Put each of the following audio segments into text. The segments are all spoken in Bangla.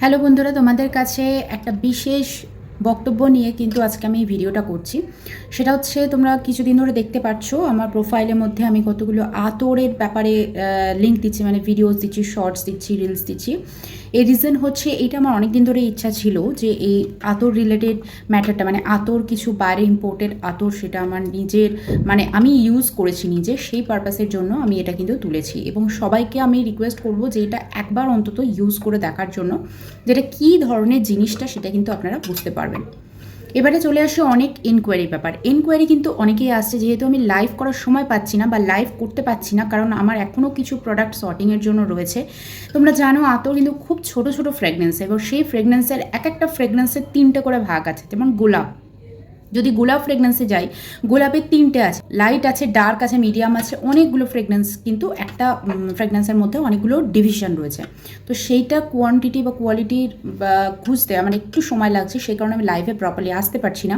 হ্যালো বন্ধুরা, তোমাদের কাছে একটা বিশেষ বক্তব্য নিয়ে কিন্তু আজকে আমি এই ভিডিওটা করছি। সেটা হচ্ছে, তোমরা কিছুদিন ধরে দেখতে পাচ্ছ আমার প্রোফাইলের মধ্যে আমি কতগুলো আতরের ব্যাপারে লিঙ্ক দিচ্ছি মানে ভিডিওস দিচ্ছি শর্টস দিচ্ছি রিলস দিচ্ছি। এই রিজন হচ্ছে এটা আমার অনেক দিন ধরে ইচ্ছা ছিল যে এই আতর রিলেটেড ম্যাটারটা মানে আতর কিছু বাইরে ইম্পোর্টেড আতর সেটা আমার নিজের মানে আমি ইউজ করেছি নিজে, সেই পারপাসের জন্য আমি এটা কিন্তু তুলেছি। এবং সবাইকে আমি রিকোয়েস্ট করব যে এটা একবার অন্তত ইউজ করে দেখার জন্য, যেটা কী ধরনের জিনিসটা সেটা কিন্তু আপনারা বুঝতে পারবেন। এবারে চলে আসে অনেক এনকোয়ারি ব্যাপার। এনকোয়ারি কিন্তু অনেকেই আসছে, যেহেতু আমি লাইভ করার সময় পাচ্ছি না বা লাইভ করতে পারছি না, কারণ আমার এখনও কিছু প্রোডাক্ট শর্টিংয়ের জন্য রয়েছে। তোমরা জানো, আতর কিন্তু খুব ছোট ছোট ফ্রেগনেন্স এবং সেই ফ্রেগনেন্সের এক একটা ফ্রেগনেন্সের তিনটে করে ভাগ আছে, যেমন গোলাপ। যদি গোলাপ ফ্রেগনেন্সে যাই, গোলাপের তিনটে আছে লাইট আছে ডার্ক আছে মিডিয়াম আছে, অনেকগুলো ফ্রেগনেন্স কিন্তু একটা ফ্রেগনেন্সের মধ্যে অনেকগুলো ডিভিশন রয়েছে। তো সেইটা কোয়ান্টিটি বা কোয়ালিটির খুঁজতে আমার একটু সময় লাগছে, সেই কারণে আমি লাইভে প্রপারলি আসতে পারছি না।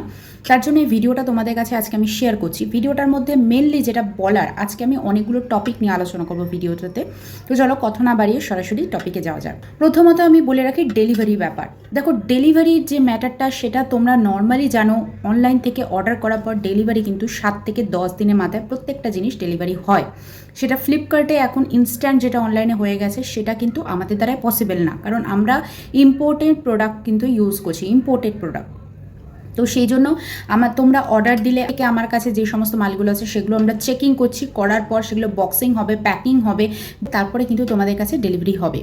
তার জন্য এই ভিডিওটা তোমাদের কাছে আজকে আমি শেয়ার করছি। ভিডিওটার মধ্যে মেনলি যেটা বলার, আজকে আমি অনেকগুলো টপিক নিয়ে আলোচনা করব ভিডিওটাতে তো চলো কথা না বাড়িয়ে সরাসরি টপিকে যাওয়া যাক। প্রথমত আমি বলে রাখি ডেলিভারি ব্যাপার। দেখো ডেলিভারির যে ম্যাটারটা সেটা তোমরা নর্মালি জানো অনলাইন থেকে অর্ডার করার পর ডেলিভারি কিন্তু সাত থেকে দশ দিনের মাথায় প্রত্যেকটা জিনিস ডেলিভারি হয়। সেটা ফ্লিপকার্টে এখন ইনস্ট্যান্ট যেটা অনলাইনে হয়ে গেছে, সেটা কিন্তু আমাদের দ্বারাই পসিবল না। কারণ আমরা ইম্পোর্টেড প্রোডাক্ট কিন্তু ইউজ করছি ইম্পোর্টেড প্রোডাক্ট তো সেই জন্য আমার তোমরা অর্ডার দিলে আমার কাছে যে সমস্ত মালগুলো আছে সেগুলো আমরা চেকিং করছি। করার পর সেগুলো বক্সিং হবে প্যাকিং হবে, তারপরে কিন্তু তোমাদের কাছে ডেলিভারি হবে।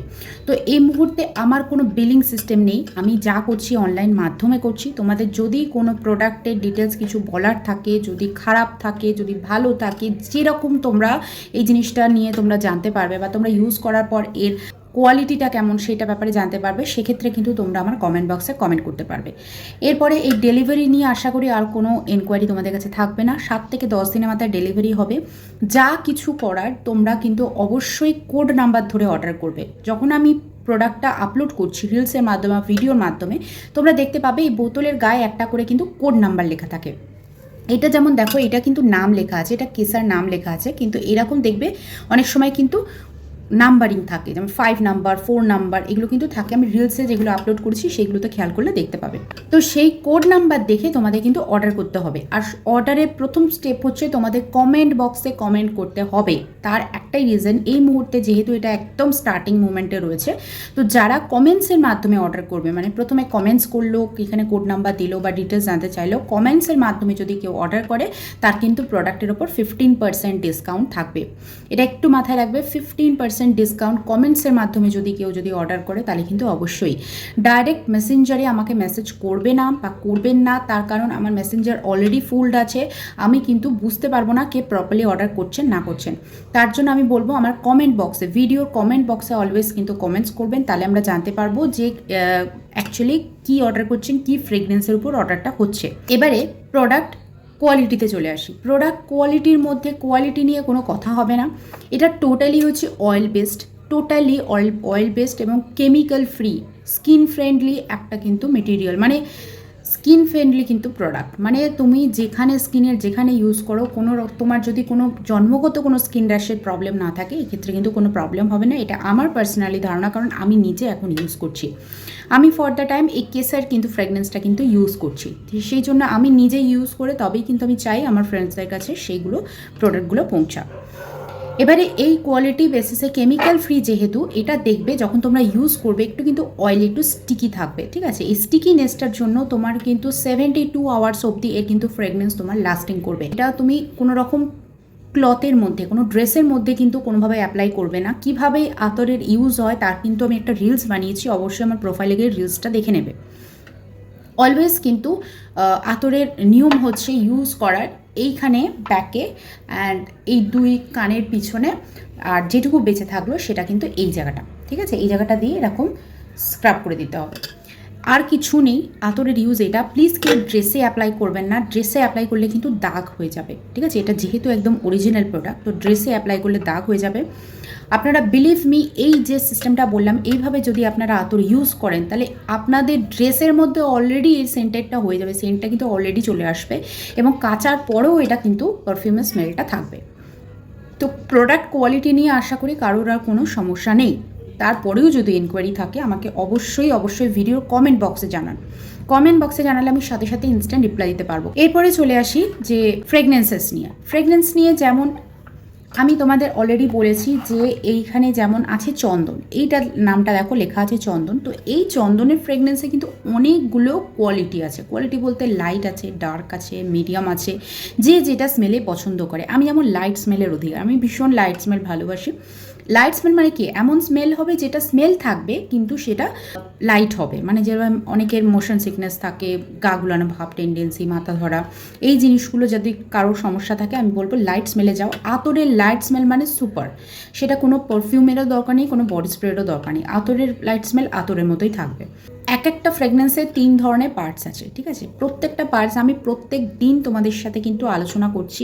তো এই মুহূর্তে আমার কোনো বিলিং সিস্টেম নেই। আমি যা করছি অনলাইন মাধ্যমে করছি। তোমাদের যদি কোনো প্রোডাক্টের ডিটেলস কিছু বলার থাকে, যদি খারাপ থাকে, যদি ভালো থাকে, যেরকম তোমরা এই জিনিসটা নিয়ে তোমরা জানতে পারবে বা তোমরা ইউজ করার পর এর কোয়ালিটিটা কেমন সেটা ব্যাপারে জানতে পারবে, সেক্ষেত্রে কিন্তু তোমরা আমার কমেন্ট বক্সে কমেন্ট করতে পারবে। এরপরে এই ডেলিভারি নিয়ে আশা করি আর কোনো এনকোয়ারি তোমাদের কাছে থাকবে না। সাত থেকে দশ দিনের মাথায় ডেলিভারি হবে। যা কিছু করার তোমরা কিন্তু অবশ্যই কোড নাম্বার ধরে অর্ডার করবে। যখন আমি প্রোডাক্টটা আপলোড করছি রিলসের মাধ্যমে ভিডিওর মাধ্যমে, তোমরা দেখতে পাবে এই বোতলের গায়ে একটা করে কিন্তু কোড নাম্বার লেখা থাকে। এটা যেমন দেখো, এটা কিন্তু নাম লেখা আছে, এটা কেসার নাম লেখা আছে, কিন্তু এরকম দেখবে অনেক সময় কিন্তু নাম্বারিং থাকে, যেমন ফাইভ নাম্বার ফোর নাম্বার এগুলো কিন্তু থাকে। আমি রিলসে যেগুলো আপলোড করেছি, সেগুলোতে খেয়াল করলে দেখতে পাবে তো সেই কোড নাম্বার দেখে তোমাদের কিন্তু অর্ডার করতে হবে। আর অর্ডারের প্রথম স্টেপ হচ্ছে তোমাদের কমেন্ট বক্সে কমেন্ট করতে হবে। তার একটাই রিজন এই মুহূর্তে যেহেতু এটা একদম স্টার্টিং মুমেন্টে রয়েছে, তো যারা কমেন্টসের মাধ্যমে অর্ডার করবে মানে প্রথমে কমেন্টস করল, এখানে কোড নাম্বার দিল বা ডিটেলস জানতে চাইলো কমেন্টসের মাধ্যমে যদি কেউ অর্ডার করে, তার কিন্তু প্রোডাক্টের ওপর ফিফটিন পার্সেন্ট ডিসকাউন্ট থাকবে। এটা একটু মাথায় রাখবে ফিফটিন পার্সেন্ট ডিসকাউন্ট কমেন্টসের মাধ্যমে যদি কেউ যদি অর্ডার করে, তাহলে কিন্তু অবশ্যই। ডাইরেক্ট মেসেঞ্জারে আমাকে মেসেজ করবে না বা করবেন না, তার কারণ আমার মেসেঞ্জার অলরেডি ফুলড আছে। আমি কিন্তু বুঝতে পারব না কে প্রপারলি অর্ডার করছেন, না করছেন। তার জন্য আমি বলব আমার কমেন্ট বক্সে ভিডিওর কমেন্ট বক্সে অলওয়েজ কিন্তু কমেন্টস করবেন। তাহলে আমরা জানতে পারব যে অ্যাকচুয়ালি কী অর্ডার করছেন, কী ফ্রেগনেন্সের উপর অর্ডারটা হচ্ছে। এবারে প্রোডাক্ট কোয়ালিটিতে চলে আসি। প্রোডাক্ট কোয়ালিটির মধ্যে কোয়ালিটি নিয়ে কোনো কথা হবে না। এটা টোটালি হচ্ছে oil based totally oil oil based এবং কেমিক্যাল ফ্রি স্কিন ফ্রেন্ডলি একটা কিন্তু মেটেরিয়াল মানে স্কিন ফ্রেন্ডলি কিন্তু প্রোডাক্ট মানে তুমি যেখানে স্কিনের যেখানে ইউজ করো, কোনো তোমার যদি কোনো জন্মগত কোনো স্কিন র্যাশের প্রবলেম না থাকে, এক্ষেত্রে কিন্তু কোনো প্রবলেম হবে না। এটা আমার পার্সোনালি ধারণা, কারণ আমি নিজে এখন ইউজ করছি। আমি ফর দ্য টাইম এই কেসার কিন্তু ফ্রেগনেন্সটা কিন্তু ইউজ করছি। সেই জন্য আমি নিজে ইউজ করে তবেই কিন্তু আমি চাই আমার ফ্রেন্ডসদের কাছে সেইগুলো প্রোডাক্টগুলো পৌঁছা এবারে এই কোয়ালিটি বেসিসে কেমিক্যাল ফ্রি যেহেতু, এটা দেখবে যখন তোমরা ইউজ করবে, একটু কিন্তু অয়েল একটু স্টিকি থাকবে, ঠিক আছে? এই স্টিকিনেসটার জন্য তোমার কিন্তু সেভেন্টি টু আওয়ার্স অবধি এর কিন্তু ফ্রেগনেন্স তোমার লাস্টিং করবে। এটা তুমি কোনো রকম ক্লথের মধ্যে, কোনো ড্রেসের মধ্যে কিন্তু কোনোভাবে অ্যাপ্লাই করবে না। কীভাবে আতরের ইউজ হয় তার কিন্তু আমি একটা রিলস বানিয়েছি, অবশ্যই আমার প্রোফাইলে গিয়ে রিলসটা দেখে নেবে। অলওয়েজ কিন্তু আতরের নিয়ম হচ্ছে ইউজ করার এইখানে ব্যাকে অ্যান্ড এই দুই কানের পিছনে, আর যেটুকু বেঁচে থাকল সেটা কিন্তু এই জায়গাটা। ঠিক আছে? এই জায়গাটা দিয়ে এরকম স্ক্রাব করে দিতে হবে। আর কিছু নেই, আতরের ইউজ এটা। প্লিজ কেউ ড্রেসে অ্যাপ্লাই করবেন না। ড্রেসে অ্যাপ্লাই করলে কিন্তু দাগ হয়ে যাবে। ঠিক আছে? এটা যেহেতু একদম অরিজিনাল প্রোডাক্ট তো ড্রেসে অ্যাপ্লাই করলে দাগ হয়ে যাবে। আপনারা বিলিভ মি এই যে সিস্টেমটা বললাম, এইভাবে যদি আপনারা আতর ইউজ করেন, তাহলে আপনাদের ড্রেসের মধ্যে অলরেডি এই সেন্টেডটা হয়ে যাবে। সেন্টটা কিন্তু অলরেডি চলে আসবে এবং কাচার পরেও এটা কিন্তু পারফিউমের স্মেলটা থাকবে। তো প্রোডাক্ট কোয়ালিটি নিয়ে আশা করি কারোর আর কোনো সমস্যা নেই। তারপরেও যদি এনকোয়ারি থাকে, আমাকে অবশ্যই অবশ্যই ভিডিওর কমেন্ট বক্সে জানান। কমেন্ট বক্সে জানালে আমি সাথে সাথে ইনস্ট্যান্ট রিপ্লাই দিতে পারব। এরপরে চলে আসি যে ফ্রেগনেন্সেস নিয়ে। ফ্রেগনেন্স নিয়ে যেমন আমি তোমাদের অলরেডি বলেছি যে এইখানে যেমন আছে চন্দন, এইটার নামটা দেখো, লেখা আছে চন্দন। তো এই চন্দনের ফ্রেগনেন্সে কিন্তু অনেকগুলো কোয়ালিটি আছে। কোয়ালিটি বলতে লাইট আছে ডার্ক আছে মিডিয়াম আছে, যে যেটা স্মেলে পছন্দ করে। আমি যেমন লাইট স্মেলের অধিকার, আমি ভীষণ লাইট স্মেল ভালোবাসি। লাইট স্মেল মানে কি? এমন স্মেল হবে যেটা স্মেল থাকবে, কিন্তু সেটা লাইট হবে। মানে যেরকম অনেকের মোশন সিকনেস থাকে, গা গুলানো ভাব টেন্ডেন্সি মাথা ধরা, এই জিনিসগুলো যদি কারোর সমস্যা থাকে, আমি বলব লাইট স্মেলে যাও। আতরের লাইট স্মেল মানে সুপার সেটা কোনো পারফিউমেরও দরকার নেই, কোনো বডি স্প্রেরও দরকার নেই। আতরের লাইট স্মেল আতরের মতোই থাকবে। এক একটা ফ্রেগনেন্সের তিন ধরনের পার্টস আছে, ঠিক আছে? প্রত্যেকটা পার্টস আমি প্রত্যেক দিন তোমাদের সাথে কিন্তু আলোচনা করছি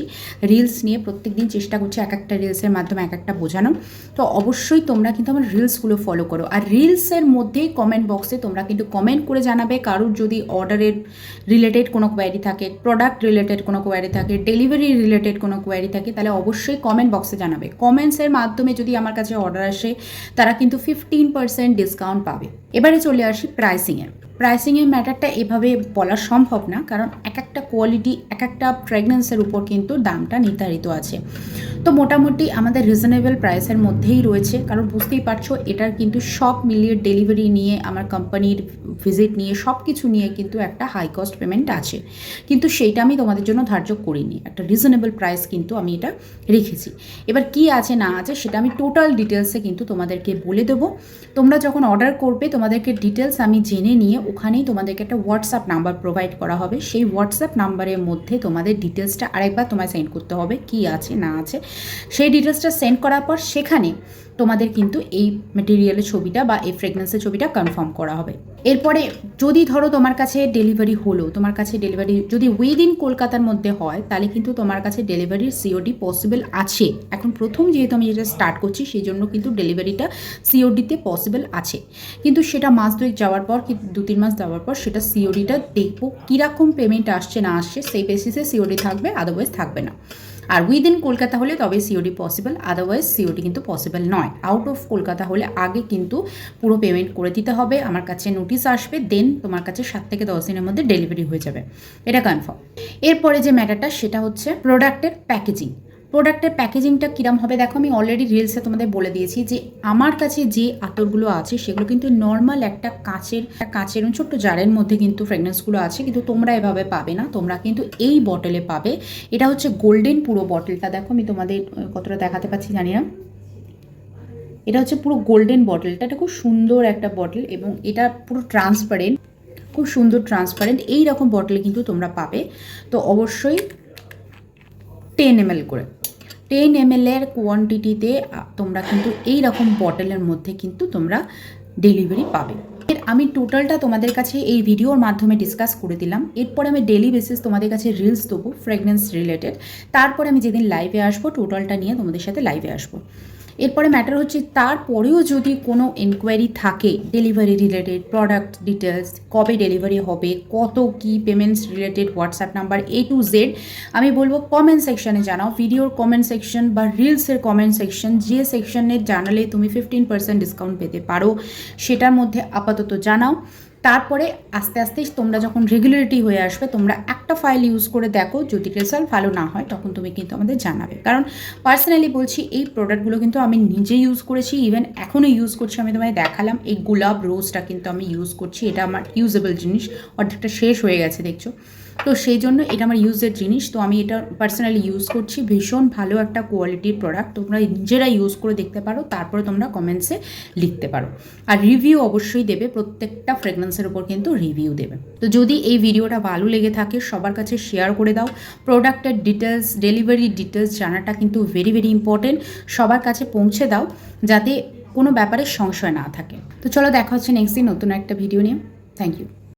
রিলস নিয়ে প্রত্যেক দিন চেষ্টা করছি এক একটা রিলসের মাধ্যমে এক একটা বোঝানো তো অবশ্যই তোমরা কিন্তু আমার রিলসগুলো ফলো করো। আর রিলসের মধ্যেই কমেন্ট বক্সে তোমরা কিন্তু কমেন্ট করে জানাবে কারোর যদি অর্ডারের রিলেটেড কোনো কোয়ারি থাকে প্রোডাক্ট রিলেটেড কোনো কোয়ারি থাকে ডেলিভারি রিলেটেড কোনো কোয়ারি থাকে, তাহলে অবশ্যই কমেন্ট বক্সে জানাবে। কমেন্টসের মাধ্যমে যদি আমার কাছে অর্ডার আসে, তারা কিন্তু ফিফটিন পার্সেন্ট ডিসকাউন্ট পাবে। এবারে চলে আসি pricing it. প্রাইসিংয়ের ম্যাটারটা এভাবে বলা সম্ভব না, কারণ এক একটা কোয়ালিটি এক একটা ফ্রেগনেন্সের উপর কিন্তু দামটা নির্ধারিত আছে। তো মোটামুটি আমাদের রিজনেবল প্রাইসের মধ্যেই রয়েছে, কারণ বুঝতেই পারছ এটার কিন্তু সব মিলিয়ে ডেলিভারি নিয়ে, আমার কোম্পানির ভিজিট নিয়ে সব কিছু নিয়ে কিন্তু একটা হাই কস্ট পেমেন্ট আছে। কিন্তু সেইটা আমি তোমাদের জন্য ধার্য করিনি, একটা রিজনেবল প্রাইস কিন্তু আমি এটা রেখেছি। এবার কি আছে না আছে সেটা আমি টোটাল ডিটেলসে কিন্তু তোমাদেরকে বলে দেবো। তোমরা যখন অর্ডার করবে, তোমাদেরকে ডিটেলস আমি জেনে নিয়ে ওখানেই তোমাদেরকে একটা হোয়াটসঅ্যাপ নাম্বার প্রোভাইড করা হবে। সেই হোয়াটসঅ্যাপ নাম্বারের মধ্যে তোমাদের ডিটেলসটা আরেকবার তোমায় সেন্ড করতে হবে, কি আছে, না আছে। সেই ডিটেলসটা সেন্ড করার পর সেখানে তোমাদের কিন্তু এই মেটেরিয়ালের ছবিটা বা এই ফ্রেগনেন্সের ছবিটা কনফার্ম করা হবে। এরপরে যদি ধরো তোমার কাছে ডেলিভারি হলো, তোমার কাছে ডেলিভারি যদি উইদিন কলকাতার মধ্যে হয়, তাহলে কিন্তু তোমার কাছে ডেলিভারির সিওডি পসিবল আছে। এখন প্রথম যেহেতু আমি যেটা স্টার্ট করছি সেই জন্য কিন্তু ডেলিভারিটা সিওডিতে পসিবল আছে। কিন্তু সেটা মাস দুয়েক যাওয়ার পর কি দু তিন মাস যাওয়ার পর সেটা সিওডিটা দেখব কীরকম পেমেন্ট আসছে না আসছে, সেই বেসিসে সিওডি থাকবে আদারওয়াইজ থাকবে না। আর উইদিন কলকাতা হলে তবে সিওডি পসিবল আদারওয়াইজ সিওডি কিন্তু পসিবল নয়। আউট অফ কলকাতা হলে আগে কিন্তু পুরো পেমেন্ট করে দিতে হবে, আমার কাছে নোটিশ আসবে দেন তোমার কাছে সাত থেকে দশ দিনের মধ্যে ডেলিভারি হয়ে যাবে। এটা কনফার্ম এরপরে যে ম্যাটারটা সেটা হচ্ছে প্রোডাক্টের প্যাকেজিং প্রোডাক্টের প্যাকেজিংটা কীরম হবে? দেখো, আমি অলরেডি রিলসে তোমাদের বলে দিয়েছি যে আমার কাছে যে আতরগুলো আছে, সেগুলো কিন্তু নর্মাল একটা কাঁচের কাঁচের ছোট্ট জারের মধ্যে কিন্তু ফ্রেগনেন্সগুলো আছে, কিন্তু তোমরা এভাবে পাবে না। তোমরা কিন্তু এই বটলে পাবে। এটা হচ্ছে গোল্ডেন পুরো বটলটা দেখো, আমি তোমাদের কতটা দেখাতে পাচ্ছি জানি না। এটা হচ্ছে পুরো গোল্ডেন বটলটা এটা খুব সুন্দর একটা বটল এবং এটা পুরো ট্রান্সপারেন্ট খুব সুন্দর ট্রান্সপারেন্ট এই রকম বটলে কিন্তু তোমরা পাবে। তো অবশ্যই টেন এম করে। টেন এম এর কোয়ান্টিটিতে তোমরা কিন্তু এই রকম বটলের মধ্যে কিন্তু তোমরা ডেলিভারি পাবে। আমি টোটালটা তোমাদের কাছে এই ভিডিওর মাধ্যমে ডিসকাস করে দিলাম। এরপরে আমি ডেলি বেসিস তোমাদের কাছে রিলস দেবো ফ্রেগনেন্স রিলেটেড তারপরে আমি যেদিন লাইভে আসব টোটালটা নিয়ে তোমাদের সাথে লাইভে আসব। এরপরে ম্যাটার হচ্ছে তারপরেও যদি কোনো এনকোয়ারি থাকে ডেলিভারি রিলেটেড প্রোডাক্ট ডিটেলস কবে ডেলিভারি হবে, কত কি payments related WhatsApp number A to Z আমি বলব কমেন্ট সেকশনে জানাও। ভিডিওর কমেন্ট সেকশন বা রিলসের কমেন্ট সেকশন যে সেকশনে জানালে তুমি ফিফটিন পার্সেন্ট ডিসকাউন্ট পেতে পারো, সেটার মধ্যে আপাতত জানাও। তারপরে আস্তে আস্তে তোমরা যখন রেগুলারিটি হয়ে আসবে, তোমরা একটা ফাইল ইউজ করে দেখো, যদি রেজাল্ট ভালো না হয়, তখন তুমি কিন্তু আমাদের জানাবে। কারণ পার্সোনালি বলছি, এই প্রোডাক্টগুলো কিন্তু আমি নিজে ইউজ করেছি ইভেন এখনও ইউজ করছি, আমি তোমায় দেখালাম, এই গোলাপ রোজটা কিন্তু আমি ইউজ করছি, এটা আমার ইউজেবল জিনিস, অর্ধেকটা শেষ হয়ে গেছে, দেখছ? তো সেই জন্য এটা আমার ইউজের জিনিস। তো আমি এটা পার্সোনালি ইউজ করছি। ভীষণ ভালো একটা কোয়ালিটির প্রোডাক্ট তোমরা নিজেরা ইউজ করে দেখতে পারো। তারপরে তোমরা কমেন্টসে লিখতে পারো। আর রিভিউ অবশ্যই দেবে। প্রত্যেকটা ফ্রেগনেন্সের উপর কিন্তু রিভিউ দেবে। তো যদি এই ভিডিওটা ভালো লেগে থাকে, সবার কাছে শেয়ার করে দাও। প্রোডাক্টের ডিটেলস ডেলিভারি ডিটেলস জানাটা কিন্তু ভেরি ভেরি ইম্পর্টেন্ট সবার কাছে পৌঁছে দাও, যাতে কোনো ব্যাপারে সংশয় না থাকে। তো চলো দেখা হচ্ছে নেক্সট দিন নতুন একটা ভিডিও নিয়ে। Thank you